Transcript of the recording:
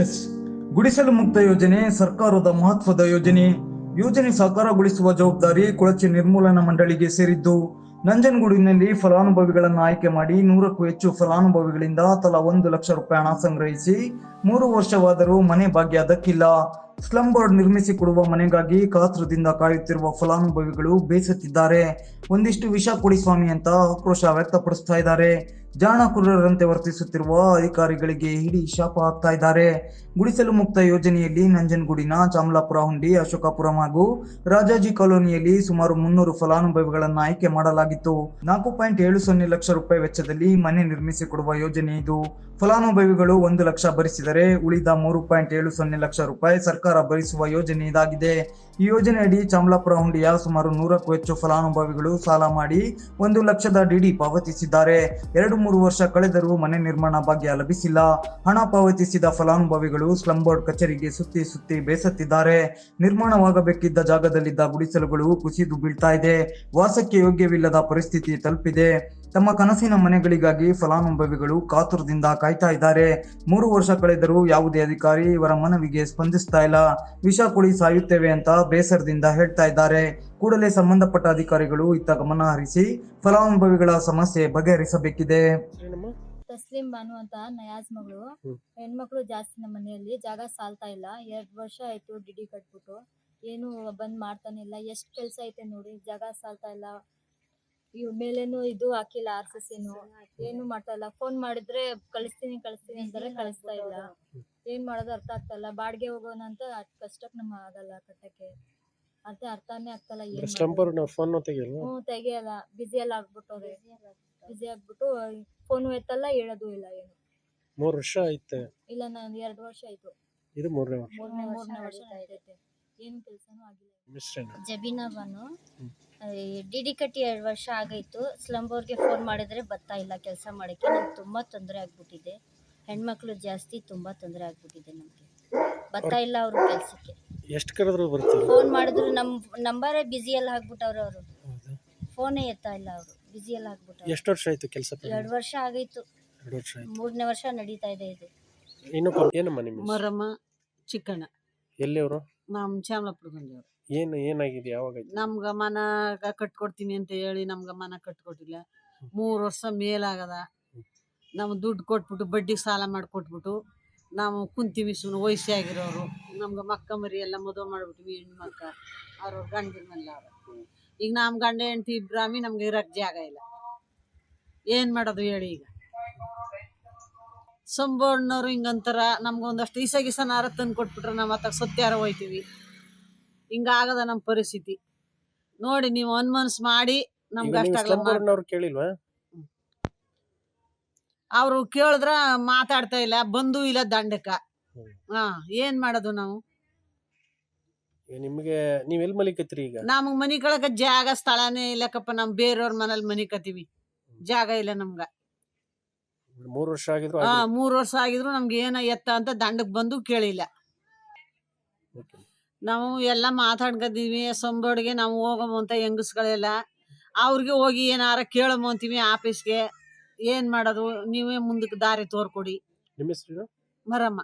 S ಗುಡಿಸಲು ಮುಕ್ತ ಯೋಜನೆ, ಸರ್ಕಾರದ ಮಹತ್ವದ ಯೋಜನೆ. ಯೋಜನೆ ಸಾಕಾರಗೊಳಿಸುವ ಜವಾಬ್ದಾರಿ ಕೊಳಚೆ ನಿರ್ಮೂಲನಾ ಮಂಡಳಿಗೆ ಸೇರಿದ್ದು, ನಂಜನಗೂಡಿನಲ್ಲಿ ಫಲಾನುಭವಿಗಳನ್ನು ಆಯ್ಕೆ ಮಾಡಿ ನೂರಕ್ಕೂ ಹೆಚ್ಚು ಫಲಾನುಭವಿಗಳಿಂದ ತಲಾ ಒಂದು ಲಕ್ಷ ರೂಪಾಯಿ ಹಣ ಸಂಗ್ರಹಿಸಿ ಮೂರು ವರ್ಷವಾದರೂ ಮನೆ ಭಾಗ್ಯ ಅದಕ್ಕಿಲ್ಲ. ಸ್ಲಂ ಬೋರ್ಡ್ ನಿರ್ಮಿಸಿಕೊಡುವ ಮನೆಗಾಗಿ ಕಾತ್ರದಿಂದ ಕಾಯುತ್ತಿರುವ ಫಲಾನುಭವಿಗಳು ಬೇಸತ್ತಿದ್ದಾರೆ. ಒಂದಿಷ್ಟು ವಿಷ ಕೊಡಿ ಸ್ವಾಮಿ ಅಂತ ಆಕ್ರೋಶ ವ್ಯಕ್ತಪಡಿಸ್ತಾ ಇದ್ದಾರೆ. ಜಾಣಕುರರಂತೆ ವರ್ತಿಸುತ್ತಿರುವ ಅಧಿಕಾರಿಗಳಿಗೆ ಹಿಡಿ ಶಾಪ ಹಾಕ್ತಾ ಇದ್ದಾರೆ. ಗುಡಿಸಲು ಮುಕ್ತ ಯೋಜನೆಯಲ್ಲಿ ನಂಜನಗೂಡಿನ ಚಾಮಲಾಪುರ ಹುಂಡಿ, ಅಶೋಕಾಪುರಂ ಹಾಗೂ ರಾಜಾಜಿ ಕಾಲೋನಿಯಲ್ಲಿ ಸುಮಾರು ಮುನ್ನೂರು ಫಲಾನುಭವಿಗಳನ್ನು ಆಯ್ಕೆ ಮಾಡಲಾಗಿತ್ತು. ನಾಲ್ಕು ಪಾಯಿಂಟ್ ಏಳು ಸೊನ್ನೆ ಲಕ್ಷ ರೂಪಾಯಿ ವೆಚ್ಚದಲ್ಲಿ ಮನೆ ನಿರ್ಮಿಸಿಕೊಡುವ ಯೋಜನೆ ಇದು. ಫಲಾನುಭವಿಗಳು ಒಂದು ಲಕ್ಷ ಭರಿಸಿದರೆ ಉಳಿದ ಮೂರು ಪಾಯಿಂಟ್ ಏಳು ಸೊನ್ನೆ ಲಕ್ಷ ರೂಪಾಯಿ ಸರ್ಕಾರ ಭರಿಸುವ ಯೋಜನೆ ಇದಾಗಿದೆ. ಈ ಯೋಜನೆಯಡಿ ಚಾಮಲಾಪುರ ಹುಂಡಿಯ ಸುಮಾರು ನೂರಕ್ಕೂ ಹೆಚ್ಚು ಫಲಾನುಭವಿಗಳು ಸಾಲ ಮಾಡಿ ಒಂದು ಲಕ್ಷದ ಡಿಡಿ ಪಾವತಿಸಿದ್ದಾರೆ. ಎರಡು ಮೂರು ವರ್ಷ ಕಳೆದರೂ ಮನೆ ನಿರ್ಮಾಣ ಭಾಗ್ಯ ಲಭಿಸಿಲ್ಲ. ಹಣ ಪಾವತಿಸಿದ ಫಲಾನುಭವಿಗಳು ಸ್ಲಂ ಬೋರ್ಡ್ ಕಚೇರಿಗೆ ಸುತ್ತಿ ಸುತ್ತಿ ಬೇಸತ್ತಿದ್ದಾರೆ. ನಿರ್ಮಾಣವಾಗಬೇಕಿದ್ದ ಜಾಗದಲ್ಲಿದ್ದ ಗುಡಿಸಲುಗಳು ಕುಸಿದು ಬೀಳ್ತಾ ಇದೆ. ವಾಸಕ್ಕೆ ಯೋಗ್ಯವಿಲ್ಲದ ಪರಿಸ್ಥಿತಿ ತಲುಪಿದೆ. ತಮ್ಮ ಕನಸಿನ ಮನೆಗಳಿಗಾಗಿ ಫಲಾನುಭವಿಗಳು ಕಾತುರದಿಂದ ಕಾಯ್ತಾ ಇದ್ದಾರೆ. ಮೂರು ವರ್ಷ ಕಳೆದರೂ ಯಾವುದೇ ಅಧಿಕಾರಿ ಇವರ ಮನವಿಗೆ ಸ್ಪಂದಿಸ್ತಾ ಇಲ್ಲ. ವಿಷ ಕುಡಿ ಸಾಯುತ್ತೇವೆ ಅಂತ ಬೇಸರದಿಂದ ಹೇಳ್ತಾ ಇದ್ದಾರೆ. ಕೂಡಲೇ ಸಂಬಂಧಪಟ್ಟ ಅಧಿಕಾರಿಗಳು ಇತ್ತ ಗಮನ ಹರಿಸಿ ಫಲಾನುಭವಿಗಳ ಸಮಸ್ಯೆ ಬಗೆಹರಿಸಬೇಕಿದೆ. ತಸ್ಲಿಂ ಬಾನು ಅಂತ ನಯಾಜ್ ಮಗಳು. ಹೆಣ್ಮಕ್ಳು ಜಾಸ್ತಿ ನಮ್ಮ ಮನೆಯಲ್ಲಿ ಜಾಗ ಸಾಲ್ತಾ ಇಲ್ಲ. ಎರಡ್ ವರ್ಷ ಆಯ್ತು ಡಿಡಿ ಕಟ್ಬಿಟ್ಟು. ಏನು ಬಂದ್ ಮಾಡ್ತಾನೆ ಇಲ್ಲ. ಎಷ್ಟ್ ಕೆಲ್ಸ ಐತೆ ನೋಡಿ ಜಾಗ ಸಾಲ್ತಾ ಇಲ್ಲ. ಇವ್ ಮೇಲೇನು ಇದು ಹಾಕಿಲ್ಲ ಆರ್ ಸಿ ಸಿನು ಏನು ಮಾಡ್ತಾ ಇಲ್ಲ ಫೋನ್ ಮಾಡಿದ್ರೆ ಕಳಿಸ್ತೀನಿ ಕಳಿಸ್ತೀನಿ ಅಂತಾರೆ ಕಳಿಸ್ತಾ ಇಲ್ಲ. ಏನ್ ಮಾಡೋದು ಅರ್ಥ ಆಗ್ತಲ್ಲ ಇಲ್ಲ ಬಾಡಿಗೆ ಹೋಗೋಣ ಅಂತ ಅಷ್ಟ್ ಕಷ್ಟಕ್ ನಮ್ ಆಗಲ್ಲ ಕಟ್ಟಕ್ಕೆ. ಅದೇ ಅರ್ಥನೇ ಆಗ್ತಲ್ಲ ಏನ್ ಸ್ಟಂಪರ್. ನಾವು ಫೋನ್ ತೆಗಿಯಲ್ಲ? ಹ್ಞೂ ತೆಗಿಯಲ್ಲ. ಬಿಸಿ ಎಲ್ಲ ಆಗ್ಬಿಟ್ಟವ್ರೆ. ಬಿಸಿ ಆಗ್ಬಿಟ್ಟು ಫೋನು ಎತ್ತಲ್ಲ ಹೇಳೋದು ಇಲ್ಲ ಏನು. ಮೂರು ವರ್ಷ ಆಯ್ತು. ಇಲ್ಲ ನಾನು ಎರಡು ವರ್ಷ ಆಯ್ತು. ಇದು ಮೂರನೇ ವರ್ಷ. ಮೂರನೇ ಮೂರನೇ ವರ್ಷ ನಡೀತೈತೆ. ಏನು ಕೆಲಸನೂ ಆಗಿಲ್ಲ ಜಬೀನಾ ಬಾನು ಹ್ಮ್. ಡಿ ಡಿ ಕಟ್ಟಿ ಎರಡು ವರ್ಷ ಆಗೈತು ಸ್ಲಂಬೋರ್ಗೆ ಫೋನ್ ಮಾಡಿದ್ರೆ ಬರ್ತಾ ಇಲ್ಲ ಕೆಲಸ ಮಾಡಕ್ಕೆ. ನಂಗೆ ತುಂಬಾ ತೊಂದರೆ ಆಗ್ಬಿಟ್ಟಿದೆ. ಹೆಣ್ಮಕ್ಳು ಜಾಸ್ತಿ ತುಂಬಾ ತೊಂದರೆ ಆಗ್ಬಿಟ್ಟಿದೆ ನಮ್ಗೆ. ಬರ್ತಾ ಇಲ್ಲ ಅವರು ಕೆಲ್ಸಕ್ಕೆ. ಎಷ್ಟು ಕರೆದ್ರು ಬರ್ತಾರೆ? ಫೋನ್ ಮಾಡಿದ್ರು ನಮ್ಮ ನಂಬರೇ ಬ್ಯುಸಿಯಲ್ಲಿ ಹಾಕ್ಬಿಟ್ಟವ್ರು ಅವರು. ಫೋನೇ ಎತ್ತಾ ಇಲ್ಲ ಅವರು. ಬ್ಯುಸಿಯಲ್ಲಿ ಹಾಕ್ಬಿಟ್ಟವ್ರು. ಎಷ್ಟು ವರ್ಷ ಆಯ್ತು ಕೆಲಸ ಎರಡು ವರ್ಷ ಆಗೈತು ಎರಡು ವರ್ಷ ಆಯ್ತು. ಮೂರನೇ ವರ್ಷ ನಡೀತಾ ಇದೆ ಇದು. ಇನ್ನು ಏನಮ್ಮ ನಿಮ್ಮ ಮರಮ್ಮ ಚಿಕ್ಕಣ್ಣ. ಎಲ್ಲಿ ಅವರು ನಮ್ಮ ಚಾಮಲಾಪುರ ಬಂದವ್ರು ಏನು ಏನಾಗಿದೆ ಯಾವಾಗ ನಮ್ಗ ಮನ ಕ- ಕಟ್ಕೊಡ್ತೀನಿ ಅಂತ ಹೇಳಿ ನಮ್ಗ ಮನ ಕಟ್ಕೊಟ್ಟಿಲ್ಲ. ಮೂರು ವರ್ಷ ಮೇಲಾಗದ. ನಾವು ದುಡ್ಡು ಕೊಟ್ಬಿಟ್ಟು ಬಡ್ಡಿ ಸಾಲ ಮಾಡ್ಕೊಟ್ಬಿಟ್ಟು ನಾವು ಕುಂತೀವಿ ಸುಮ್ಮನೆ ವಯಸ್ಸಾಗಿರೋರು ನಮ್ಗೆ ಮಕ್ಕ ಮರಿ ಎಲ್ಲ ಮದುವೆ ಮಾಡ್ಬಿಟ್ವಿ ಹೆಣ್ಣು ಮಕ್ಕ. ಅವ್ರವ್ರ ಗಂಡಿನ ಮೇಲೆ ಅವ್ರು. ಈಗ ನಮ್ಮ ಗಂಡ ಹೆಂಡತಿ ಇಬ್ರಾಮಿ ನಮ್ಗೆ ಇರಕ್ಕೆ ಜಾಗ ಇಲ್ಲ. ಏನು ಮಾಡೋದು ಹೇಳಿ ಈಗ? ಸಂಬೋಣ್ಣವ್ರು ಹಿಂಗಂತಾರ. ನಮ್ಗೆ ಒಂದಷ್ಟು ಈಸ ಗೀಸ ನಾರ ತಂದು ಕೊಟ್ಬಿಟ್ರೆ ನಾವು ಮತ್ತೆ ಸತ್ಯಾರ ಹೋಯ್ತೀವಿ. ಹಿಂಗಾಗದ ನಮ್ಮ ಪರಿಸ್ಥಿತಿ. ನೋಡಿ ನೀವು ಅನ್ಮನ್ಸ್ ಮಾಡಿ ನಮ್ಗೆ ಅವ್ರು ಸ್ಲಂಬರ್ನವ್ರು ಕೇಳಿಲ್ವಾ? ಅವರು ಕೇಳಿದ್ರ ಮಾತಾಡ್ತಾ ಇಲ್ಲ ಬಂದು ಇಲ್ಲ ದಂಡಕ್ಕ. ಹಾ ಏನ್ ಮಾಡೋದು ನಾವು? ನಿಮ್ಗೆ ನೀವ್ ಎಲ್ಲಿ ಮಲಿಕತ್ರಿ ಈಗ? ನಮಗ್ ಮನಿ ಕಳಕ ಜಾಗ ಸ್ಥಳನೇ ಇಲ್ಲಕಪ್ಪ ನಮ್ ಬೇರೆಯವ್ರ ಮನೇಲಿ ಮನಿ ಕತ್ತೀವಿ. ಜಾಗ ಇಲ್ಲ ನಮ್ಗ. ಮೂರು ವರ್ಷ ಆಗಿದ್ರು ಹಾ ಮೂರು ಮೂರ್ ವರ್ಷ ಆಗಿದ್ರು ನಮ್ಗೆ ಏನ ಎತ್ತ ಅಂತ ದಂಡಕ್ ಬಂದು ಕೇಳಿಲ್ಲ. ನಾವು ಎಲ್ಲ ಮಾತಾಡ್ಕದೀವಿ ಸೊಂಬಡಿಗೆ ನಾವು ಹೋಗಮು ಅಂತ ಹೆಂಗಸ್ಗಳೆಲ್ಲ. ಅವ್ರಿಗೆ ಹೋಗಿ ಏನಾರ ಕೇಳಮು ಅಂತೀವಿ ಆಫೀಸ್ಗೆ. ಏನ್ ಮಾಡೋದು? ನೀವೇ ಮುಂದಕ್ಕೆ ದಾರಿ ತೋರ್ಕೊಡಿ. ನಿಮ್ಮ ಹೆಸರು ಮರಮ್ಮ.